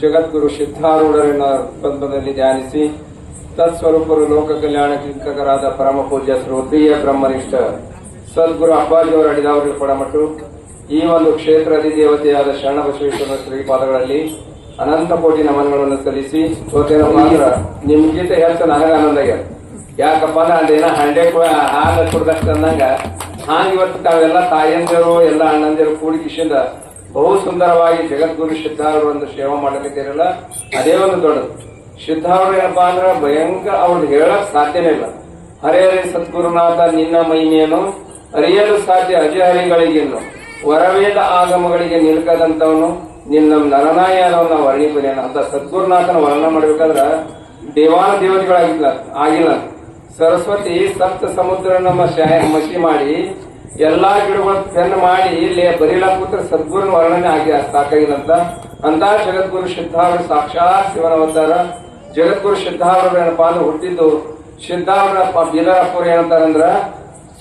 ಜಗದ್ಗುರು ಸಿದ್ಧಾರೂಢರನ್ನ ಪದ್ಮದಲ್ಲಿ ಧ್ಯಾನಿಸಿ, ತತ್ಸ್ವರೂಪರು ಲೋಕ ಕಲ್ಯಾಣ ಚಿಂತಕರಾದ ಪರಮ ಪೂಜ್ಯ ಶ್ರೋತ್ರಿಯ ಬ್ರಹ್ಮನಿಷ್ಠ ಸದ್ಗುರು ಅಪ್ಪಾಜಿಯವರ ಅಡಿದವರಿಗೆ ಕೊಡಮಟ್ಟು. ಈ ಒಂದು ಕ್ಷೇತ್ರ ಅಧಿದೇವತೆಯಾದ ಶರಣ ಬಸವೇಶ್ವರ ಶ್ರೀಪಾದಗಳಲ್ಲಿ ಅನಂತ ಕೋಟಿ ನಮನಗಳನ್ನು ಸಲ್ಲಿಸಿ ಮಾತ್ರ ನಿಮ್ಗಿಂತ ಹೆಚ್ಚು ನನಗ ಆನಂದ ಆಗ್ಯದ ಯಾಕಪ್ಪ ಅದೇನ ಹಂಡೆ ಹಾಲು ಕುಡ್ದಷ್ಟ ಅಂದಂಗ, ಹಾಂಗ ಇವತ್ತು ತಾವೆಲ್ಲ ತಾಯಂದಿರು, ಎಲ್ಲ ಅಣ್ಣಂದಿರು ಕೂಡಿ ಕಿಶಿಂದ ಬಹು ಸುಂದರವಾಗಿ ಜಗದ್ಗುರು ಸಿದ್ಧಾರೂಢ ಒಂದು ಸೇವೆ ಮಾಡಲಿಕ್ಕಿರಲ್ಲ, ಅದೇ ಒಂದು ದೊಡ್ಡದು. ಸಿದ್ಧಾರೂಢ ಏನಪ್ಪಾ ಅಂದ್ರೆ ಭಯಂಕರ ಅವ್ರು ಹೇಳಕ್ ಸಾಧ್ಯನೇ ಇಲ್ಲ. ಹರೇ ಹರೇ ಸದ್ಗುರುನಾಥ, ನಿನ್ನ ಮೈನೇನು ಅರಿಯಲು ಸಾಧ್ಯ ಅಜಹರಿಗಳಿಗಿನ್ನು ವರವೇದ ಆಗಮಗಳಿಗೆ ನಿಲ್ಕದಂತವನು ನಿನ್ನ ನರನಾಯನವನ್ನ ವರ್ಣಿಪನೇನ ಅಂತ ಸದ್ಗುರುನಾಥನ ವರ್ಣನೆ ಮಾಡ್ಬೇಕಾದ್ರ ದೇವಾನ ದೇವತೆಗಳಾಗಿಲ್ಲ, ಆಗಿಲ್ಲ. ಸರಸ್ವತಿ ಸಪ್ತ ಸಮುದ್ರ ನಮ್ಮ ಮಸಿ ಮಾಡಿ ಎಲ್ಲಾ ಗಿಡಗಳು ಚೆನ್ನ ಮಾಡಿ ಇಲ್ಲಿ ಬರೀಲಾ ಪುತ್ರ ಸದ್ಗುರುನ ವರ್ಣನೆ ಆಗಿ ಸಾಕಾಗಿಲ್ಲಂತ ಅಂತ ಜಗದ್ಗುರು ಸಿದ್ಧಾವರ ಸಾಕ್ಷಾತ್ ಶಿವನ ಅವತಾರ ಜಗದ್ಗುರು ಸಿದ್ಧಾವರ ಹುಟ್ಟಿದ್ದು ಸಿದ್ಧಾವರ ಬೀದರಪುರ ಏನಂತಾರಂದ್ರ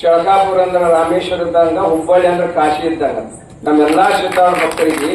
ಚಳಕಾಪುರ ಅಂದ್ರ ರಾಮೇಶ್ವರ ಇದ್ದಂಗ, ಹುಬ್ಬಳ್ಳಿ ಅಂದ್ರ ಕಾಶಿ ಇದ್ದಂಗ. ನಮ್ಮೆಲ್ಲಾ ಸಿದ್ಧಾವರ ಭಕ್ತರಿಗೆ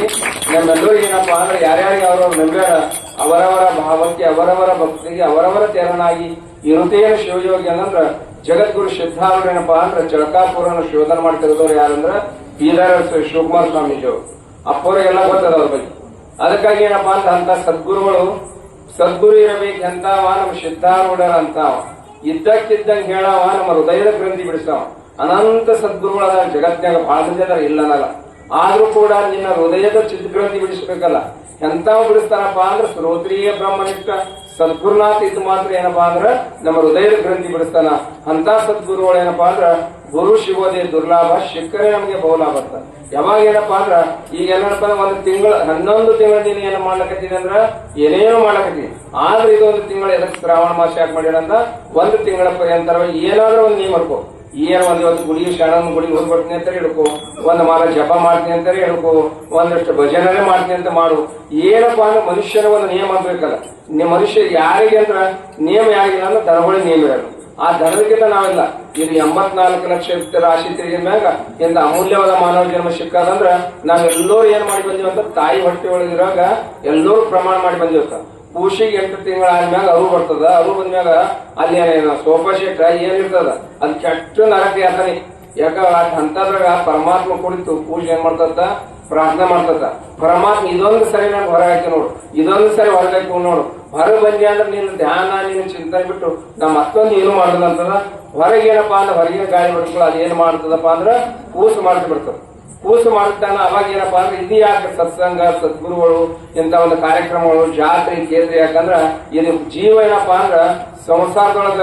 ನಮ್ಮೆಲ್ಲರಿಗೆ ಏನಪ್ಪಾ ಅಂದ್ರೆ ಯಾರ್ಯಾರಿಗೆ ಅವರವ್ರ ನಂಬ್ಯಾರ ಅವರವರ ಭಾವಕ್ಕೆ, ಅವರವರ ಭಕ್ತಿಗೆ, ಅವರವರ ತೆರನಾಗಿ ಇರುತ್ತೇನು ಶಿವಯೋಗಿ ಏನಂದ್ರ ಜಗದ್ಗುರು ಸಿದ್ಧಾರ್ಥ ಏನಪ್ಪಾ ಅಂದ್ರೆ ಚಳಕಾಪುರನ ಶೋಧನ ಮಾಡಿ ತೆಗೆದವ್ರು ಯಾರಂದ್ರ ಬೀದರ ಶಿವಕುಮಾರ ಸ್ವಾಮೀಜಿಯವರು. ಎಲ್ಲ ಗೊತ್ತದ ಅವ್ರ ಬಗ್ಗೆ. ಅದಕ್ಕಾಗಿ ಏನಪ್ಪಾ ಅಂತ ಅಂತ ಸದ್ಗುರುಗಳು, ಸದ್ಗುರು ಇರಬೇಕು ಎಂತಾವ, ನಮ್ಮ ಸಿದ್ಧಾರೂಢರ ಅಂತಾವ. ಇದ್ದಕ್ಕಿದ್ದಂಗೆ ಹೇಳಾವ, ನಮ್ಮ ಹೃದಯದ ಗ್ರಂಥಿ ಬಿಡಿಸ್ತಾವ. ಅನಂತ ಸದ್ಗುರುಗಳ ಜಗತ್ನಾಗ ಬಹಳ ಜನ ಇಲ್ಲ ಆದ್ರೂ ಕೂಡ ನಿನ್ನ ಹೃದಯದ ಚಿತ್ರಗ್ರಂಥಿ ಬಿಡಿಸ್ಬೇಕಲ್ಲ. ಎಂತ ಬಿಡಿಸ್ತಾರಪ್ಪ ಅಂದ್ರೆ ಶ್ರೋತ್ರಿಯ ಬ್ರಹ್ಮನಿಷ್ಠ, ಸದ್ಗುರುನಾಥ ಇದು ಮಾತ್ರ ಏನಪ್ಪಾ ಅಂದ್ರೆ ನಮ್ಮ ಹೃದಯದ ಗ್ರಂಥಿ ಬಿಡಿಸ್ತಾನ. ಅಂತ ಸದ್ಗುರುಗಳು ಏನಪ್ಪಾ ಅಂದ್ರೆ ಗುರು ಶಿವೋದೇ ದುರ್ಲಾಭ ಶಿಖರೇ ನಮಗೆ ಬಹುಲಾಭ ಅಂತ. ಯಾವಾಗ ಏನಪ್ಪಾ ಅಂದ್ರ ಈಗ ಏನಪ್ಪ ಒಂದು ತಿಂಗಳ, ಹನ್ನೊಂದು ತಿಂಗಳ ನೀನು ಏನು ಮಾಡ್ಲಕತ್ತೀನಿ ಅಂದ್ರ ಏನೇನೋ ಮಾಡ್ಲಕತ್ತೀನಿ. ಆದ್ರೆ ಇದೊಂದು ತಿಂಗಳ ಎದಕ್ಕೆ ಶ್ರಾವಣ ಮಾಸ ಯಾಕೆ ಅಂತ ಒಂದು ತಿಂಗಳ ಪರ್ಯಂತರ ಏನಾದ್ರೂ ಒಂದು ನೀವು ಮಾಡ್ಕೋ ಏನ್ ಒಂದ್ ಇವತ್ತು ಗುಡಿ ಶರಣನ ಗುಡಿ ಹೋಗ್ಬಿಡ್ತೀನಿ ಅಂತ ಹೇಳ್ಕೊ, ಒಂದ್ ಮಾಲ ಜಪ ಮಾಡ್ತೀನಿ ಅಂತ ಹೇಳ್ಕೊ, ಒಂದಷ್ಟು ಭಜನೆ ಮಾಡ್ತೀನಿ ಅಂತ ಮಾಡು. ಏನಪ್ಪಾ ಅಂದ್ರೆ ಮನುಷ್ಯನ ಒಂದು ನಿಯಮ ಬೇಕಲ್ಲ. ನಿಮ್ಮ ಮನುಷ್ಯ ಯಾರಿಗೆ ಅಂದ್ರ ನಿಯಮ ಯಾರಿಗಿಲ್ಲ ಅಂದ್ರೆ ದನಗಳಿಗೆ ನಿಯಮ ಇರಲ್ಲ. ಆ ದನದಕ್ಕಿಂತ ನಾವಿಲ್ಲ. ಇದು ಎಂಬತ್ನಾಲ್ಕು ಲಕ್ಷ ರಾಶಿ ತಿರುಗಿದ ಮ್ಯಾಗ ಇಂದ ಅಮೂಲ್ಯವಾದ ಮಾನವ ಜನ್ಮ ಸಿಕ್ಕಾದಂದ್ರ ನಾವೆಲ್ಲರೂ ಏನ್ ಮಾಡಿ ಬಂದಿವಿ ಅಂತ ತಾಯಿ ಹೊಟ್ಟೆ ಒಳಗಿರುವಾಗ ಎಲ್ಲರೂ ಪ್ರಮಾಣ ಮಾಡಿ ಬಂದಿರ್ತಾರ ಕೂಸಿಗೆ ಎಂಟು ತಿಂಗಳ ಆದ್ಮ್ಯಾಗ ಅರು ಬರ್ತದ ಅರು ಬಂದ್ಮ್ಯಾಗ ಅಲ್ಲಿ ಸೋಫಾ ಸೆಟ್ ಏನಿರ್ತದ ಅದ್ ಕೆಟ್ಟ ನರಕ ಯಾತನೆ ಯಾಕ ಅಂತದ್ರಾಗ ಪರಮಾತ್ಮ ಕುಳಿತು ಪೂಜೆ ಏನ್ ಮಾಡ್ತದ? ಪ್ರಾರ್ಥನೆ ಮಾಡ್ತದ. ಪರಮಾತ್ಮ ಇದೊಂದು ಸರಿ ನಾನು ಹೊರ ಹಾಕಿ ನೋಡು. ಇದೊಂದು ಸರಿ ಹೊರಗೆ ನೋಡು. ಹೊರಗೆ ಬಂದಿ ಅಂದ್ರೆ ನೀನು ಧ್ಯಾನ ನೀನು ಚಿಂತನೆ ಬಿಟ್ಟು ನಮ್ಮ ಮತ್ತೊಂದು ಏನು ಮಾಡುದಂತದ ಹೊರಗೆ ಏನಪ್ಪಾ ಅಂದ್ರೆ ಹೊರಗಿನ ಗಾಳಿ ಬಿಡ್ಕೊಳ್ಳೋ ಅದು ಏನ್ ಮಾಡ್ತದಪ್ಪ ಅಂದ್ರೆ ಕೂಸು ಮಾಡ್ತಿ ಬಿಡ್ತದ ಕೂಸು ಮಾಡುತ್ತಾನ, ಅವಾಗ ಏನಪ್ಪಾ ಅಂದ್ರೆ ಇದು ಯಾಕೆ ಸತ್ಸಂಗ, ಸದ್ಗುರುಗಳು ಇಂತ ಒಂದು ಕಾರ್ಯಕ್ರಮಗಳು, ಜಾತ್ರೆ, ಕೇಂದ್ರ, ಯಾಕಂದ್ರ ಇದು ಜೀವ ಏನಪ್ಪಾ ಅಂದ್ರ ಸಂಸಾರದೊಳಗ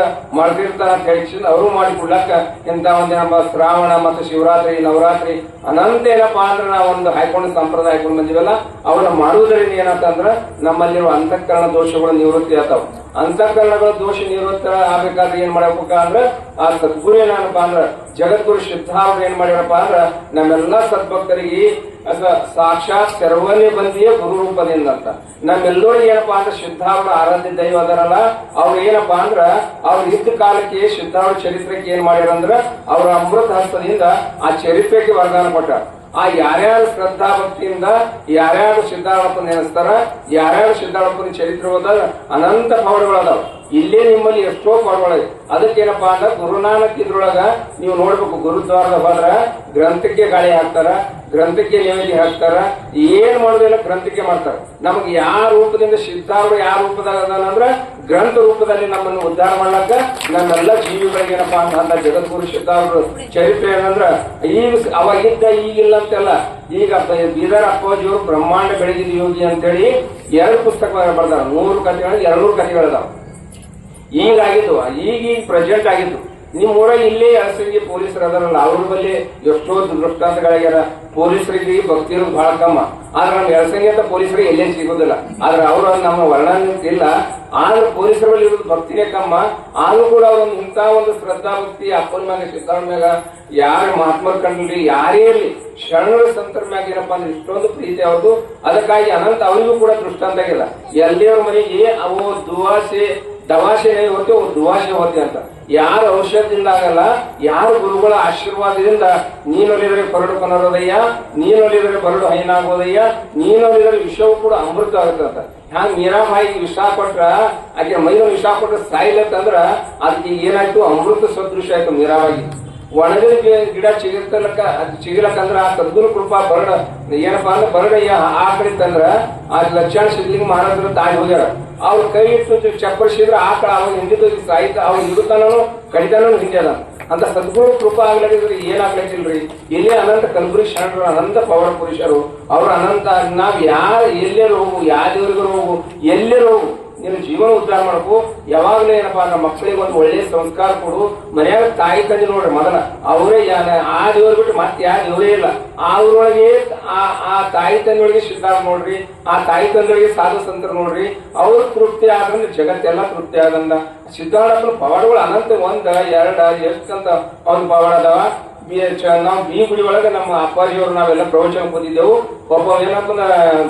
ಅಂತ ಹೇಳಿ ಅವರು ಮಾಡಿಕೊಡ್ಲಕ್ಕ ಇಂಥ ಒಂದು ಏನಪ್ಪ ಶ್ರಾವಣ ಮತ್ತು ಶಿವರಾತ್ರಿ, ನವರಾತ್ರಿ ಅನಂತ ಏನಪ್ಪಾ ಅಂದ್ರೆ ನಾವು ಒಂದು ಹಾಕೊಂಡು ಸಂಪ್ರದಾಯ ಹಾಕೊಂಡು ಬಂದಿವಲ್ಲ ಅವನ್ನ ಮಾಡುವುದರಿಂದ ಏನಂತಂದ್ರ ನಮ್ಮಲ್ಲಿರುವ ಅಂತಃಕರಣ ದೋಷಗಳು ನಿವೃತ್ತಿ ಆಗ್ತಾವ. ಅಂತಃಕರಣಗಳ ದೋಷ ನಿವೃತ್ತ ಆಗ್ಬೇಕಾದ್ರೆ ಏನ್ ಮಾಡಬೇಕ ಅಂದ್ರೆ ಆ ಸದ್ಗುರು ಏನಪ್ಪ ಅಂದ್ರ, ಜಗದ್ಗುರು ಸಿದ್ಧಾರೂಢ ಏನ್ ಮಾಡ್ಯಾರಪ್ಪ ಅಂದ್ರ, ನಮ್ಮೆಲ್ಲಾ ಸದ್ಭಕ್ತರಿಗೆ ಅಂತ ಸಾಕ್ಷಾತ್ ಸರ್ವನೇ ಬಂದಿಯೇ ಗುರು ರೂಪದಿಂದ ಅಂತ. ನಮ್ಮೆಲ್ಲರಿಗೆ ಏನಪ್ಪಾ ಅಂದ್ರೆ ಶುದ್ಧಾವ್ರ ಆರಾಧ್ಯ ದೈವ ಅದರಲ್ಲ, ಅವ್ರು ಏನಪ್ಪಾ ಅಂದ್ರ, ಅವ್ರ ಇದ್ದ ಕಾಲಕ್ಕೆ ಶುದ್ಧಾವ್ರ ಚರಿತ್ರಕ್ಕೆ ಏನ್ ಮಾಡ್ಯಾರ ಅಂದ್ರ ಅವ್ರ ಅಮೃತ ಹಸ್ತದಿಂದ ಆ ಚರಿತ್ರೆಗೆ ವರದಾನ ಕೊಟ್ಟಾರ. ಆ ಯಾರ್ಯಾರು ಶ್ರದ್ಧಾ ಭಕ್ತಿಯಿಂದ ಯಾರ್ಯಾರು ಸಿದ್ಧಾಳಪ್ಪನ ನೆನೆಸ್ತಾರ ಯಾರ್ಯಾರು ಸಿದ್ಧಾಳಪ್ಪನ ಚರಿತ್ರೆ ಹೋದಾಗ ಅನಂತ ಪೌಡಗಳದಾವ ಇಲ್ಲೇ ನಿಮ್ಮಲ್ಲಿ ಎಷ್ಟೋ ಪೌಡಗಳಿವೆ ಅದಕ್ಕೇನಪ್ಪಾ ಅಂದ್ರೆ ಗುರುನಾನಕ್ ಇದ್ರೊಳಗ ನೀವು ನೋಡ್ಬೇಕು, ಗುರುದ್ವಾರದ ಹೋದ್ರ ಗ್ರಂಥಕ್ಕೆ ಗಾಳಿ ಹಾಕ್ತಾರ, ಗ್ರಂಥಕ್ಕೆ ನೈವೇದ್ಯ ಹಾಕ್ತಾರ, ಏನ್ ಮಾಡೋದಿಲ್ಲ ಗ್ರಂಥಕ್ಕೆ ಮಾಡ್ತಾರ. ನಮ್ಗೆ ಯಾವ ರೂಪದಿಂದ ಸಿದ್ಧಾರೂಢ ಯಾವ ರೂಪದಾಗ ಅದಾನಂದ್ರ ಗ್ರಂಥ ರೂಪದಲ್ಲಿ ನಮ್ಮನ್ನು ಉದ್ಧಾರ ಮಾಡ್ಲಕ್ಕ ನಮ್ಮೆಲ್ಲ ಜೀವಿಗಳಿಗೆ ಏನಪ್ಪಾ ಅಂತ ಜಗದ್ಗುರು ಸಿದ್ಧಾರೂಢ ಚರಿತ್ರೆ ಏನಂದ್ರ, ಈಗ ಅವಾಗಿದ್ದ ಈಗಿಲ್ಲ ಅಂತೆಲ್ಲ ಈಗ ಬೀದರ್ ಅಪ್ಪಾಜಿಯವರು ಬ್ರಹ್ಮಾಂಡ ಬೆಳಗಿದ ಯೋಗಿ ಅಂತೇಳಿ ಎರಡು ಪುಸ್ತಕ ಬರ್ದಾರ. ನೂರು ಕಥೆಗಳು ಎರಡು ಕಥೆಗಳದಾವ. ಈಗ ಆಗಿದ್ದು ಈಗ ಪ್ರೆಸೆಂಟ್ ಆಗಿದ್ದು, ನಿಮ್ಮ ಊರಾಗ ಇಲ್ಲೇ ಅರಸರಿಗೆ ಪೊಲೀಸರು ಅದಾರಲ್ಲ, ಅವ್ರ ಬಲ್ಲಿ ಎಷ್ಟೋ ದೃಷ್ಟಾಂತಗಳಾಗ್ಯಾರ. ಪೊಲೀಸರಿಗೆ ಭಕ್ತಿ ಇರೋದು ಬಹಳ ಕಮ್ಮ. ಆದ್ರೆ ನಮ್ಮ ಎಳಸಂಗಿ ಅಂತ ಪೊಲೀಸರು ಎಲ್ಲೇ ಸಿಗೋದಿಲ್ಲ. ಆದ್ರೆ ಅವರು ನಮ್ಮ ವರ್ಣನ ಇಲ್ಲ ಆದ್ರೆ ಪೊಲೀಸರ ಬಳಿ ಇರೋದು ಭಕ್ತಿನೇ ಕಮ್ಮ. ಆದ್ರೂ ಕೂಡ ಅವ್ರ ಇಂಥ ಒಂದು ಶ್ರದ್ಧಾ ಭಕ್ತಿ ಅಪ್ಪನ ಮ್ಯಾಗ ಸಿದ್ಧಾರಣ ಮ್ಯಾಗ, ಯಾರ ಮಹಾತ್ಮರ ಕಂಡ್ರಿ, ಯಾರೇ ಇರಲಿ, ಶರಣರ ಸಂತರ ಮ್ಯಾಗ ಏನಪ್ಪಾ ಅಂದ್ರೆ ಇಷ್ಟೊಂದು ಪ್ರೀತಿ ಅವ್ರದ್ದು ಅದಕ್ಕಾಗಿ ಅನಂತ ಅವರಿಗೂ ಕೂಡ ದೃಷ್ಟಾಂತ ಆಗಿಲ್ಲ. ಎಲ್ಲಿಯವ್ರ ಮನೆಗೆ, ಅವು ದುವಾಸೆ ದವಾಶೆ ಹೊತ್ತೆ ಒಂದು ದುವಾಶೆ ಹೊತ್ತೆ ಅಂತ. ಯಾರ ಔಷಧದಿಂದ ಆಗಲ್ಲ ಯಾರು ಗುರುಗಳ ಆಶೀರ್ವಾದದಿಂದ, ನೀನೊಲಿದರೆ ಬರಡು ಕೊನರೋದಯ್ಯ ನೀನೊಲಿದರೆ ಬರಡು ಹೈನಾಗೋದಯ್ಯ, ನೀನೊಲಿದರೆ ವಿಷವು ಕೂಡ ಅಮೃತ ಆಗುತ್ತೆ ಅಂತ. ಹ್ಯಾಂಗ ನೀರಾಮಾಯಿ ವಿಷ ಕೊಟ್ರ ಆಕೆ ಮೈನ ವಿಷ ಕೊಟ್ರ ಸಾಯಿಲತ್ತಂದ್ರ, ಅದಕ್ಕೆ ಏನಾಯ್ತು? ಅಮೃತ ಸದೃಶ ಆಯ್ತು ಮೀರಾಬಾಯಿ. ಒಣಗಿದ ಗಿಡ ಚಿಗಿರ್ತಲಕ್ಕ ಅದು ಚಿಗಿಲಕ್ಕಂದ್ರ ಆ ತಂದೂರು ಕೃಪ ಬರಡ. ಏನಪ್ಪ ಅಂದ್ರೆ ಬರಡಯ್ಯ ಆಕಳಿತ್ತಂದ್ರ ಆ ಲಕ್ಷಣ ಸಿದ್ಲಿಂಗ ಮಹಾರಾಜರು ತಾಯಿ ಹೋಗ್ಯಾರ. ಅವ್ರ ಕೈ ಇಟ್ಟು ಚಪ್ಪರಿಸಿದ್ರ ಕಡೆ ಅವಾಗ ಹಿಂದಿದ್ದು ಸಾಯ್ತ ಅವ್ರ ಹಿಡುತನನು ಕಡಿತಾನು ಹಿಂದ್ಯಾನ ಅಂತ ಸದ್ಗುರು ಕೃಪಾ ಆಗ್ಲಿದ್ರೆ ಏನಾಗ್ಲಿಕ್ಕಿಲ್ರಿ ಇಲ್ಲಿ ಅನಂತ ಕಲಬುರಗಿ ಶರಣರು, ಅನಂತ ಪವರ್ ಪುರುಷರು. ಅವ್ರ ಅನಂತ ನಾವ್ ಯಾರ ಎಲ್ಲೇ ಹೋಗು, ಯಾವ ದೇವ್ರಿಗೂ ಹೋಗು ಎಲ್ಲೇ ನೀನು ಜೀವನ ಉದ್ಧಾರ ಮಾಡಬೇಕು ಯಾವಾಗಲೂ ಏನಪ್ಪಾ, ನಮ್ಮ ಮಕ್ಕಳಿಗೆ ಒಂದು ಒಳ್ಳೆ ಸಂಸ್ಕಾರ ಕೊಡು. ಮನೆಯಾಗ ತಾಯಿ ತಂದೆ ನೋಡ್ರಿ ಮೊದಲ. ಅವರೇ ಆ ದೇವ್ರ ಬಿಟ್ಟು ಮತ್ತೆ ಯಾರು ದೇವರೇ ಇಲ್ಲ. ಅವ್ರೊಳಗೆ ಆ ತಾಯಿ ತಂದೆಯೊಳಗೆ ಸಿದ್ಧಾರ್ಥ ನೋಡ್ರಿ. ಆ ತಾಯಿ ತಂದೆಯೊಳಗೆ ಸಾಧು ಸಂತರ ನೋಡ್ರಿ. ಅವ್ರ ತೃಪ್ತಿ ಆದ್ರಿಂದ, ಜಗತ್ತೆಲ್ಲ ತೃಪ್ತಿ ಆದಂದ ಸಿದ್ಧಾರ್ಥನ ಪವಾಡಗಳು ಅನಂತ ಒಂದ, ಎರಡ ಎಷ್ಟಂತ ಅವ್ನ ಪವಾಡ ಅದಾವ. ನಾವು ಬಿ ಗುಡಿ ಒಳಗೆ ನಮ್ಮ ಅಪ್ಪಾಜಿಯವರು ನಾವೆಲ್ಲ ಪ್ರವಚನ ಕೂತಿದ್ದೆವು. ಒಬ್ಬ ಏನಪ್ಪ